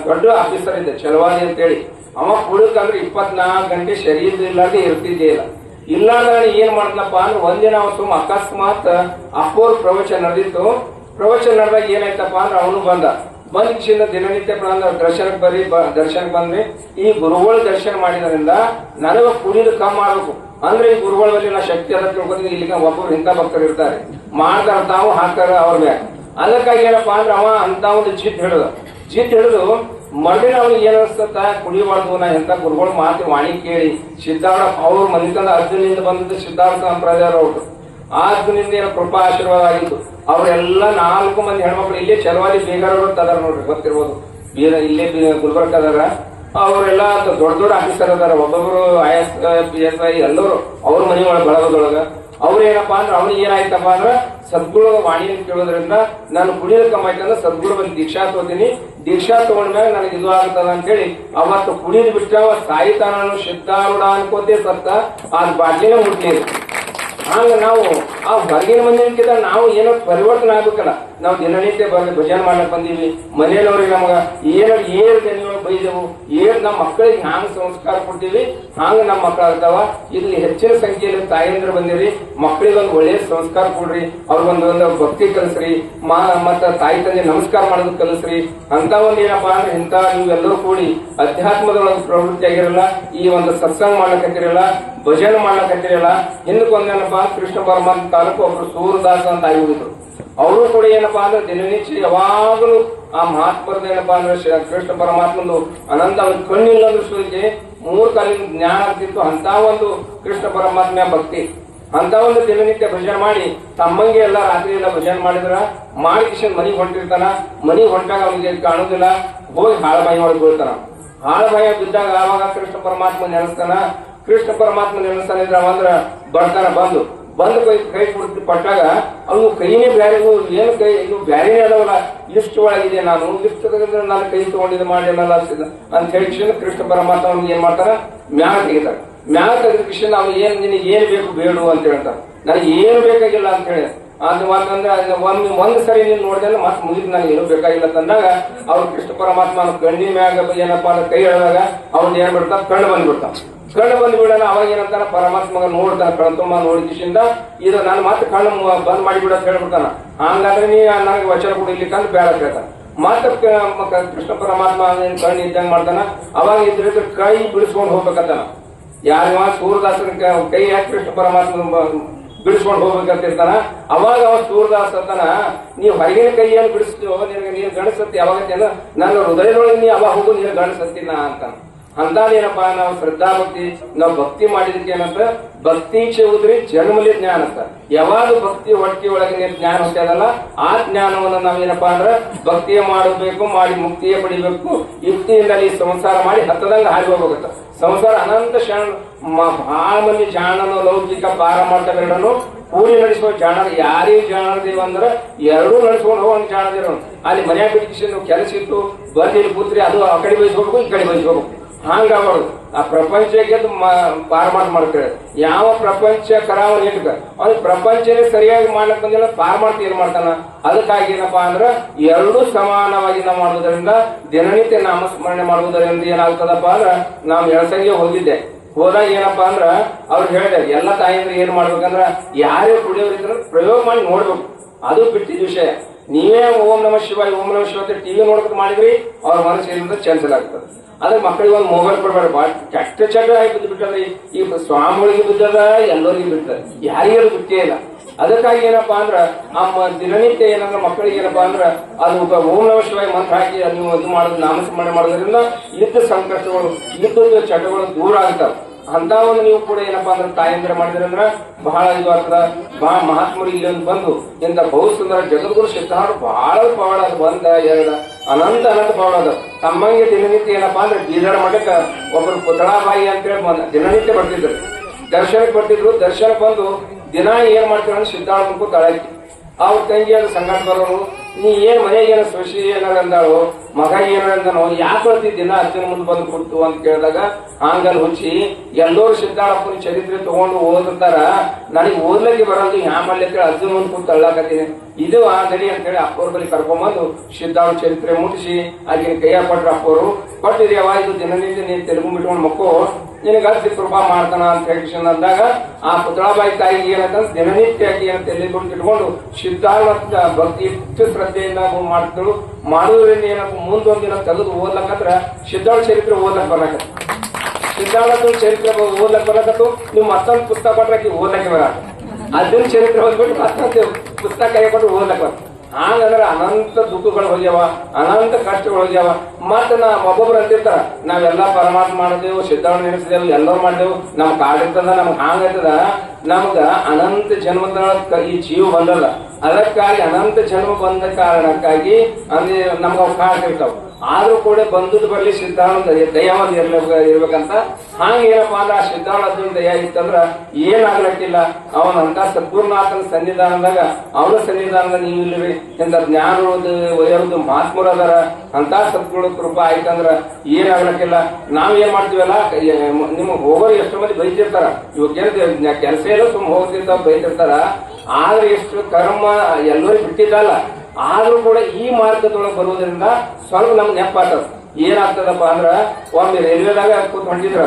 ದೊಡ್ಡ ಆಫೀಸರ್ ಇದ್ದೆ ಚಲವಾದಿ ಅಂತೇಳಿ. ಅವ ಕುಡಿದ್ಕಂದ್ರೆ ಇಪ್ಪತ್ನಾಲ್ಕು ಗಂಟೆ ಶರೀರ ಇಲ್ಲಾರ್ದೆ ಇರ್ತಿದ್ದೇ ಇಲ್ಲ ಇಲ್ಲ ನಾನು ಏನ್ ಮಾಡ್ತನಪ್ಪ ಅಂದ್ರೆ ಒಂದಿನ ಅವ ಸುಮ್ಮ ಅಕಸ್ಮಾತ್ ಅಪ್ಪೋರ್ ಪ್ರವಚನ ನಡೆದಿತ್ತು. ಪ್ರವಚನ ನಡೆದಾಗ ಏನಾಯ್ತಪ್ಪ ಅಂದ್ರೆ ಅವನು ಬಂದ. ಬಂದ ಚಿನ್ನ ದಿನನಿತ್ಯ ಪ್ರಾಣ ದರ್ಶನಕ್ಕೆ ಬರ್ರಿ ಬ- ದರ್ಶನಕ್ಕೆ ಬಂದ್ರಿ ಈ ಗುರುಗಳ ದರ್ಶನ ಮಾಡಿದ್ರಿಂದ ನನಗ ಕುಡಿದು ಕಮ್ಮಿ ಮಾಡಬೇಕು. ಅಂದ್ರೆ ಈ ಗುರುಗಳ ಮೇಲೆ ನಾ ಶಕ್ತಿ ಅದ ತಿಳ್ಕೊತೀನಿ ಇಲ್ಲಿಗ ಒಬ್ಬರು ಇಂಥ ಭಕ್ತರು ಇರ್ತಾರೆ. ಮಾಡ್ತಾರ ತಾವು ಹಾಕ್ತಾರ ಅವ್ರ ಮ್ಯಾಗ. ಅದಕ್ಕಾಗಿ ಏನಪ್ಪಾ ಅಂದ್ರೆ ಅವ ಅಂತ ಒಂದು ಜಿತ್ ಹಿಡಿದ. ಜಿತ್ ಹಿಡಿದು ಮರುದಿನ ಅವ್ನಿಗೆ ಏನ್ ಅನ್ಸ್ತ ಕುಡಿಬಾರ್ದು ನಾ ಎಂತ ಗುರುಗಳ ಮಾತು ವಾಣಿ ಕೇಳಿ. ಸಿದ್ಧಾರ್ಥ ಅವ್ರ ಮನಿತಂದ ಅರ್ಜುನಿಂದ ಬಂದದ್ದು ಸಿದ್ಧಾರ್ಥ ಸಂಪ್ರದಾಯ ಅವ್ರು. ಆ ಅರ್ಜುನಿಂದ ಏನೋ ಕೃಪಾ ಆಶೀರ್ವಾದ ಆಗಿತ್ತು ಅವರೆಲ್ಲ ನಾಲ್ಕು ಮಂದಿ ಹೆಣ್ಮಕ್ಳು ಇಲ್ಲೇ ಚಲವಾದಿ ಬೇಗಾರವರು ಅಂತ ಅದಾರ ನೋಡ್ರಿ, ಗೊತ್ತಿರ್ಬೋದು. ಬೀರ ಇಲ್ಲೇ ಗುಲ್ಬರ್ಗ ಅದಾರ. ಅವರೆಲ್ಲ ದೊಡ್ಡ ದೊಡ್ಡ ಆಫೀಸರ್ ಅದಾರ. ಒಬ್ಬೊಬ್ರು I S P, S, I ಎಲ್ಲರೂ. ಅವ್ರ ಮನೆ ಒಳಗೆ ಬಳಗದೊಳಗ. ಅವ್ರ ಏನಪ್ಪಾ ಅಂದ್ರೆ ಅವ್ರಿಗೆ ಏನಾಯ್ತಪ್ಪ ಅಂದ್ರೆ ಸದ್ಗುರು ವಾಣಿ ಅಂತ ಕೇಳೋದ್ರಿಂದ ನಾನು ಕಮ್ಮಾಯ್ತು ಅಂದ್ರೆ ಸದ್ಗುರು ಬಂದು ದೀಕ್ಷಾ ತಗೋತೀನಿ ದೀಕ್ಷಾ ತಗೊಂಡ್ಮ್ಯಾಗ ನನಗೆ ಇದು ಆಗ್ತದ ಅಂತೇಳಿ ಅವತ್ತು ಕುಡಿಯೋದು ಬಿಟ್ಟ ಸಾಯಿತಾನು ಸಿದ್ಧಾರೂಢ ಅನ್ಕೋತೇ ಸತ್ತ. ಆ ಬಾಟ್ಲಿನ ಮುಟ್ಲಿಲ್ಲ. ಹಂಗ ನಾವು ಆ ಹೊರಗಿನ ಮಂದಿಗಿಂತ ನಾವು ಏನೋ ಪರಿವರ್ತನೆ ಆಗ್ಬೇಕಲ್ಲ. ನಾವು ದಿನನಿತ್ಯ ಬಂದು ಭಜನೆ ಮಾಡಕ್ ಬಂದೀವಿ. ಮನೆಯವ್ರಿಗೆ ನಮಗ ಏನು ಏನ್ ನೀವು ಬೈದೆವು. ಏನ್ ನಮ್ಮ ಮಕ್ಕಳಿಗೆ ಹ್ಯಾಂಗ ಸಂಸ್ಕಾರ ಕೊಡ್ತೀವಿ ಹಾಂಗ ನಮ್ಮ ಮಕ್ಕಳು ಅರ್ಥವ ಇಲ್ಲಿ ಹೆಚ್ಚಿನ ಸಂಖ್ಯೆಯಲ್ಲಿ ತಾಯಂದ್ರ ಬಂದಿರಿ. ಮಕ್ಕಳಿಗೆ ಒಂದು ಒಳ್ಳೆಯ ಸಂಸ್ಕಾರ ಕೊಡ್ರಿ. ಅವ್ರಿಗೊಂದು ಒಂದು ಭಕ್ತಿ ಕಲಿಸ್ರಿ. ಮಾ, ಮತ್ತ ತಾಯಿ ತಂದೆ ನಮಸ್ಕಾರ ಮಾಡೋದು ಕಲಿಸ್ರಿ. ಅಂತ ಒಂದು ಏನಪ್ಪ ಅಂದ್ರೆ ಇಂತ ನೀವೆಲ್ಲರೂ ಕೂಡಿ ಅಧ್ಯಾತ್ಮದೊಳಗೆ ಪ್ರವೃತ್ತಿ ಆಗಿರಲ್ಲ ಈ ಒಂದು ಸತ್ಸಂಗ ಮಾಡ್ಲಕತ್ತಿರಲ್ಲ ಭಜನೆ ಮಾಡ್ಲಕತ್ತಿರಲ್ಲ ಹಿಂದಕ್ಕೊಂದೇನಪ್ಪಾ ಕೃಷ್ಣ ಪರಮಾತ್ಮ ತಾಲೂಕು ಒಬ್ರು ಸೂರದಾಸ ಅಂತ ಆಗಿಬಿಟ್ರು. ಅವರು ಕೂಡ ಏನಪ್ಪಾ ಅಂದ್ರೆ ದಿನನಿತ್ಯ ಯಾವಾಗಲೂ ಆ ಮಹಾತ್ಮರದ ಏನಪ್ಪಾ ಅಂದ್ರೆ ಕೃಷ್ಣ ಪರಮಾತ್ಮಂದು ಅನಂತ ಕಣ್ಣಿಲ್ಲ ದೃಷ್ಟಿಗೆ ಮೂರ್ ಕಾಲಿನ ಜ್ಞಾನ ಆಗ್ತಿತ್ತು. ಅಂತ ಒಂದು ಕೃಷ್ಣ ಪರಮಾತ್ಮ ಭಕ್ತಿ. ಅಂತ ಒಂದು ದಿನನಿತ್ಯ ಭಜನೆ ಮಾಡಿ ತಮ್ಮಂಗೆ ಎಲ್ಲ ರಾತ್ರಿ ಎಲ್ಲ ಭಜನೆ ಮಾಡಿದ್ರ ಮಾಡಿ ಕಿಶನ್ ಮನಿ ಹೊಂಟಿರ್ತಾನ. ಮನಿ ಹೊಂಟಾಗ ಅವನಿಗೆ ಕಾಣುದಿಲ್ಲ. ಹೋಗಿ ಹಾಳ ಬಾಯಿ ಒಳಗೆ ಬೀಳ್ತಾನ. ಹಾಳ ಬಾಯ ಬಿದ್ದಾಗ ಆವಾಗ ಕೃಷ್ಣ ಪರಮಾತ್ಮ ನೆನೆಸ್ತಾನ. ಕೃಷ್ಣ ಪರಮಾತ್ಮ ದೇವಸ್ಥಾನ ಇದ್ರ ಅಂದ್ರೆ ಬರ್ತಾನ ಬಂದು. ಬಂದು ಕೈ ಕೈ ಕೊಡ್ತಿ ಪಟ್ಟಾಗ ಅವನು ಕೈನೇ ಬ್ಯಾರೆ ಏನು ಕೈ ಇನ್ನು ಬ್ಯಾರೆನೇ ಅದಾವಲ್ಲ. ಇಷ್ಟು ಒಳಗಿದೆ ನಾನು, ಇಷ್ಟು ನಾನು ಕೈ ತಗೊಂಡಿದ್ದು ಮಾಡಿ ಅಂತ ಹೇಳಿ ಕೃಷ್ಣ ಪರಮಾತ್ಮ ಅವ್ನಿಗೆ ಏನ್ ಮಾಡ್ತಾರ? ಮ್ಯಾಗ ತೆಗಿತಾರ. ಮ್ಯಾಲ ತೆಗೆದ ಕೃಷ್ಣ, ನಾವು ಏನ್ ನಿನಗೆ ಏನ್ ಬೇಕು ಬೇಡು ಅಂತ ಹೇಳ್ತಾರ. ನನಗೆ ಏನು ಬೇಕಾಗಿಲ್ಲ ಅಂತ ಹೇಳಿ. ಅದು ಮಾತಂದ್ರೆ ಒಂದು ಒಂದ್ ಸರಿ ನೀನ್ ನೋಡಿದ್ರೆ ಮತ್ತೆ ಮುಗಿದ್ ನನಗೆ ಏನು ಬೇಕಾಗಿಲ್ಲ ಅಂತಂದಾಗ ಅವ್ರು ಕೃಷ್ಣ ಪರಮಾತ್ಮ ಕಣ್ಣಿ ಮ್ಯಾಗ ಏನಪ್ಪಾ ಅಂದ್ರೆ ಕೈ ಹೇಳಿದಾಗ ಅವ್ನು ಏನ್ ಬಿಡ್ತಾನ ಕಣ್ಣು ಬಂದ್ಬಿಡ್ತಾನ. ಕಣ್ಣು ಬಂದು ಬಿಡೋಣ, ಅವಾಗ ಏನಂತಾನ, ಪರಮಾತ್ಮಗ ನೋಡ್ತಾನ ಕಣ್ ತುಂಬ ನೋಡಿದ ಇದು ನಾನು ಮತ್ತೆ ಕಣ್ಣು ಬಂದ್ ಮಾಡಿಬಿಡ ಅಂತ ಹೇಳ್ಬಿಡ್ತಾನ. ಹಂಗಾದ್ರೆ ನೀ ನನಗೆ ವಚನ ಕೊಡು ಇಲ್ಲಿ ಬೇಡ ಕೇಳ್ತಾನ ಮತ್ತೆ ಕೃಷ್ಣ ಪರಮಾತ್ಮ ಕಣ್ಣು ಇದ್ದಂಗೆ ಮಾಡ್ತಾನ, ಅವಾಗ ಇದ್ರ ಕೈ ಬಿಡಿಸ್ಕೊಂಡು ಹೋಗ್ಬೇಕಂತಾನ. ಯಾರ ಸೂರ್ಯದಾಸನ ಕ- ಯಾಕೆ ಕೃಷ್ಣ ಪರಮಾತ್ಮ ಬಿಡಿಸ್ಕೊಂಡು ಹೋಗ್ಬೇಕಂತ ಇರ್ತಾನ ಅವಾಗ ಅವ ಸೂರ್ಯದಾಸ ಅಂತಾನ ನೀವು ಹೊರಗಿನ ಕೈಯನ್ನು ಬಿಡಿಸ್ತೀವೋ ನಿನಗೆ ನೀನು ಗಣಸತ್ತಿ ಅವಾಗ ನನ್ನ ಹೃದಯದೊಳಗೆ ನೀ ಅವಾಗ ಹೋಗು, ನೀನು ಗಣಿಸತ್ತಿನ ಅಂತ ಅಂತಾನೇನಪ್ಪ ನಾವು ಶ್ರದ್ಧಾ ಭಕ್ತಿ ನಾವು ಭಕ್ತಿ ಮಾಡಿದಕ್ಕೆ ಏನಂತ? ಭಕ್ತಿ ಚೌದ್ರಿ ಜನ್ಮಲಿ ಜ್ಞಾನ ಅಂತ. ಯಾವಾಗ ಭಕ್ತಿ ಒಟ್ಟಿಗೆ ಒಳಗಿನ ಜ್ಞಾನ ಹೊಂಟದಲ್ಲ ಆ ಜ್ಞಾನವನ್ನು ನಾವೇನಪ್ಪ ಅಂದ್ರೆ ಭಕ್ತಿಯ ಮಾಡಬೇಕು, ಮಾಡಿ ಮುಕ್ತಿಯೇ ಪಡಿಬೇಕು ಯುಕ್ತಿಯಿಂದ ಈ ಸಂಸಾರ ಮಾಡಿ ಹತ್ತದಂಗ ಹಾರಿ ಹೋಗ್ಬೇಕಂತ ಸಂಸಾರ ಅನಂತ ಶಾಣ ಬಹಳ ಮಂದಿ ಜಾಣನು ಲೌಕಿಕ ಪೂರಿ ನಡೆಸುವ ಜಾಣ ಯಾರೇ ಜಾಣದೇವ ಅಂದ್ರೆ ಎರಡೂ ನಡೆಸ್ಕೊಂಡು ಹೋಗೋ ಜಾಣದೇವ ಅಲ್ಲಿ ಮನೆಯ ಬಿಟ್ಟು ಕೆಲಸ ಇತ್ತು, ಬಂದು ಇಲ್ಲಿ ಕೂತ್ರಿ ಅದು ಆ ಕಡೆ ಬಯಸ್ಬೇಕು ಈ ಕಡೆ ಬಯಸ್ಬೇಕು ಹಂಗ ಅವರು. ಆ ಪ್ರಪಂಚಕ್ಕೆ ಪಾರಮಾರ್ಥ ಮಾಡ್ತಾರೆ. ಯಾವ ಪ್ರಪಂಚ ಕರಾವಳಿ ಇಟ್ಕ? ಅವ್ನಿಗೆ ಪ್ರಪಂಚನೇ ಸರಿಯಾಗಿ ಮಾಡ್ಲಕ್ ಬಂದಿಲ್ಲ ಪಾರಮಾರ್ಥ ಏನ್ ಮಾಡ್ತಾನ? ಅದಕ್ಕಾಗಿ ಏನಪ್ಪಾ ಅಂದ್ರ ಎರಡೂ ಸಮಾನವಾಗಿ ನಾವು ಮಾಡೋದ್ರಿಂದ ದಿನನಿತ್ಯ ನಾಮಸ್ಮರಣೆ ಮಾಡುವುದರಿಂದ ಏನಾಗ್ತದಪ್ಪ ಅಂದ್ರ ನಾವು ಎಳಸಂಗೆ ಹೋಗಿದ್ದೆ. ಹೋದಾಗ ಏನಪ್ಪಾ ಅಂದ್ರ ಅವ್ರು ಹೇಳಿದೆ, ಎಲ್ಲ ತಾಯಂದ್ರೆ ಏನ್ ಮಾಡ್ಬೇಕಂದ್ರ ಯಾರೇ ಕುಡಿಯೋರಿದ್ರು ಪ್ರಯೋಗ ಮಾಡಿ ನೋಡ್ಬೇಕು. ಅದು ಬಿಟ್ಟಿದ ವಿಷಯ. ನೀವೇ ಓಂ ನಮ ಶಿವಾಯ, ಓಂ ನಮ ಶಿವ ಅಂತ ಟಿವಿ ನೋಡ್ಕೊಂಡು ಮಾಡಿದ್ರಿ, ಅವ್ರ ಮನಸ್ಸು ಏನಂತ ಚಾನ್ಸಲ್ ಆಗ್ತದೆ. ಅದ್ರ ಮಕ್ಕಳಿಗೆ ಒಂದು ಮೊಬೈಲ್ ಕೊಡಬೇಡ ಭಾಳ ಕೆಟ್ಟ ಚಟ ಬಿದ್ದು ಬಿಟ್ಟದ ಈ ಸ್ವಾಮಿಗಳಿಗೆ ಬಿದ್ದದ, ಎಲ್ಲರಿಗೂ ಬಿಟ್ಟದ ಯಾರಿಗೂ ಬಿಟ್ಟೇ ಇಲ್ಲ. ಅದಕ್ಕಾಗಿ ಏನಪ್ಪಾ ಅಂದ್ರ ಆ ದಿನನಿತ್ಯ ಏನಂದ್ರ ಮಕ್ಕಳಿಗೆ ಏನಪ್ಪಾ ಅಂದ್ರ, ಅದು ಓಂ ನಮ ಶಿವಾಯ ಮಂತ್ರ ಹಾಕಿ ಅದನ್ನು ಇದು ಮಾಡೋದು, ನಾಮಸ್ಮರಣೆ ಮಾಡೋದ್ರಿಂದ ಯುದ್ಧ ಸಂಕಷ್ಟಗಳು, ಯುದ್ಧದ ಚಟಗಳು ದೂರ ಆಗ್ತಾವ. ಅಂತ ಒಂದು ನೀವು ಕೂಡ ಏನಪ್ಪಾ ಅಂದ್ರೆ ತಾಯಂದ್ರ ಮಾಡಿದ್ರಂದ್ರ ಬಹಳ ಇದು ಆಗ್ತದ. ಬಹಳ ಮಹಾತ್ಮರು ಇಲ್ಲೊಂದು ಬಂದು ಇಂತ ಬಹು ಸುಂದರ ಜಗದ್ಗುರು ಸಿದ್ಧಾರ್ಥ ಬಹಳ ಪವಾಡ ಅದು, ಒಂದ, ಎರಡ, ಅನಂತ ಅನಂತ ಪವಾಡ ಅದು. ತಮ್ಮಂಗೆ ದಿನನಿತ್ಯ ಏನಪ್ಪಾ ಅಂದ್ರೆ ಬೀದರ್ ಮಠಕ್ಕ ಒಬ್ಬರು ಪುತಳಾಬಾಯಿ ಅಂತೇಳಿ ಬಂದ, ದಿನನಿತ್ಯ ಬರ್ತಿದ್ರು. ದರ್ಶನಕ್ಕೆ ಬರ್ತಿದ್ರು, ದರ್ಶನಕ್ಕೆ ಬಂದು ದಿನ ಏನ್ ಮಾಡ್ತಾರೆ ಅಂದ್ರೆ ಸಿದ್ಧಾಳ ಮುಂಕು ತಳಕಿ ಅವ್ರ ತಂಗಿ ಅದು ಸಂಘಟ ಬರೋರು, ನೀ ಏನ್ ಮನೆಗೆ ಏನೋ ಸೃಷ್ಟಿ ಏನಾರ ಅಂದಾಳು ಮಗ ಏನು ಅಂದನೋ ಯಾಕೆ ದಿನ ಅಜ್ಜನ ಮುಂದೆ ಬಂದು ಕೊಟ್ಟು ಅಂತ ಕೇಳಿದಾಗ, ಹಂಗಲ್ ಹುಚ್ಚಿ, ಎಲ್ಲರೂ ಸಿದ್ಧಾಳಪ್ಪನ ಚರಿತ್ರೆ ತಗೊಂಡು ಓದಿರ್ತಾರ, ನನಗೆ ಓದ್ಲಿಕ್ಕೆ ಬರೋದು ಯಾ ಮಾಡ್ಲಿಕ್ಕೆ ಅಜ್ಜನ ಮುಂದೆ ಕೂತು ತಳ್ಳಾಕತ್ತೀನಿ ಇದು ಆ ಅಂತ ಹೇಳಿ ಅಪ್ಪವ್ರ ಬಳಿ ಕರ್ಕೊಂಬಂದು ಸಿದ್ಧಾಳ ಚರಿತ್ರೆ ಮುಟ್ಟಿಸಿ ಅಲ್ಲಿ ಕೈಯ ಪಟ್ರ ಅಪ್ಪೋರು ಕೊಟ್ಟಿದ್ರಿ ಯಾವಾಗ ದಿನನಿತ್ಯ ನೀನು ತೆಲುಗು ಬಿಟ್ಕೊಂಡು ಮಕ್ಕೋ, ನಿನಗೆ ಅರ್ಜಿ ಕೃಪಾ ಮಾಡ್ತಾನ ಅಂತ ಹೇಳಿ ಅಂದಾಗ, ಆ ಪುತ್ರಾಬಾಯಿ ತಾಯಿ ಏನಂತಂದ್ರೆ ದಿನನಿತ್ಯ ಆಗಿ ಅಂತ ಎಲ್ಲಿ ಕೊಂಡು ಇಟ್ಕೊಂಡು ಸಿದ್ಧಾರ್ಥ ಭಕ್ತಿ ಇಷ್ಟು ಶ್ರದ್ಧೆಯಿಂದ ಮಾಡ್ತಿಳು ಮಾಡುವುದರಿಂದ ಏನಪ್ಪ ಮುಂದೊಂದಿನ ತೆಗೆದು ಓದ್ಲಕ್ಕಂದ್ರ ಸಿದ್ಧಾಳ ಚರಿತ್ರೆ ಓದ್ಲಕ್ ಬರ್ಲಕ್ಕ ಸಿದ್ಧಾಳದ ಚರಿತ್ರೆ ಓದ್ಲಕ್ ಬರ್ಲಕತ್ತು ನೀವು ಮತ್ತೊಂದು ಪುಸ್ತಕ ಕೊಟ್ರೆ ಓದ್ಲಕ್ಕೆ ಬರ ಅದನ್ನ ಚರಿತ್ರೆ ಓದ್ಬಿಟ್ಟು ಮತ್ತೊಂದು ಪುಸ್ತಕ ಕೈಕೊಂಡು ಓದ್ಲಕ್ಕೆ ಓದ್ಲಕ್ ಬರ ಹಾಗಂದ್ರೆ ಅನಂತ ದುಃಖಗಳು ಹೋಗ್ಯಾವ, ಅನಂತ ಕಷ್ಟಗಳು ಹೋಗ್ಯಾವ. ಮತ್ತ ನಾ ಒಬ್ಬೊಬ್ರು ಅಂತಿರ್ತಾರ, ನಾವೆಲ್ಲಾ ಪರಮಾತ್ಮ ಮಾಡಿದೆವು ಸಿದ್ಧಾವಣ ನೆನೆಸಿದೆವು ಎಲ್ಲರೂ ಮಾಡಿದೆವು ನಮ್ ಕಾಡಿರ್ತದ, ನಮ್ಗೆ ಹಾಂಗೈತದ ನಮ್ಗ ಅನಂತ ಜನ್ಮದ ಈ ಜೀವ ಬಂದಲ್ಲ ಅದಕ್ಕಾಗಿ ಅನಂತ ಜನ್ಮ ಬಂದ ಕಾರಣಕ್ಕಾಗಿ ಅಂದ್ರೆ ನಮ್ಗೆ ಅವು ಕಾಡ್ತಿರ್ತಾವ ಆದ್ರೂ ಕೂಡ ಬಂದದ್ದು ಬರ್ಲಿ ಸಿದ್ಧಾಂತ ದಯಾವಂತ ಇರ್ಬೇಕು ಇರ್ಬೇಕಂತ ಹಾಂಗ ಏನಪ್ಪಾ ಅಂದ್ರೆ ಆ ಅರ್ಜುನ ದಯ ಇತ್ತಂದ್ರ ಏನಾಗ್ಲಕ್ಕಿಲ್ಲ ಅವನಂತ ಸದ್ಗುರುನಾಥನ ಸನ್ನಿಧಾನದಾಗ ಅವನ ಸನ್ನಿಧಾನದಾಗ ನೀವು ಇಲ್ಲರಿ ಇಂತ ಜ್ಞಾನದ ಒಯ್ಯೋದು ಮಹಾತ್ಮರು ಅದಾರ. ಅಂತ ಸದ್ಗುರು ಕೃಪಾ ಆಯ್ತಂದ್ರ ಏನಾಗ್ಲಕ್ಕಿಲ್ಲ ನಾವ್ ಏನ್ ಮಾಡ್ತೀವಲ್ಲ ನಿಮ್ಗೆ ಹೋಗೋರು ಎಷ್ಟೋ ಮಂದಿ ಬೈತಿರ್ತಾರ. ಇವಾಗ ಕೆಲಸ ಎಲ್ಲ ಸುಮ್ಮ ಹೋಗ್ತಿರ್ತಾವ ಬೈತಿರ್ತಾರ. ಆದ್ರೆ ಎಷ್ಟು ಕರ್ಮ ಎಲ್ಲರೂ ಬಿಟ್ಟಿದ್ದಲ್ಲ. ಆದ್ರೂ ಕೂಡ ಈ ಮಾರ್ಗದೊಳಗೆ ಬರುವುದರಿಂದ ಸ್ವಲ್ಪ ನಮ್ಗೆ ನೆನಪಾಗ್ತದ ಏನಾಗ್ತದಪ್ಪ ಅಂದ್ರ ಒಮ್ಮೆ ರೈಲ್ವೆದಾಗ ಕೂತ್ ಹೊಂಟಿದ್ರ,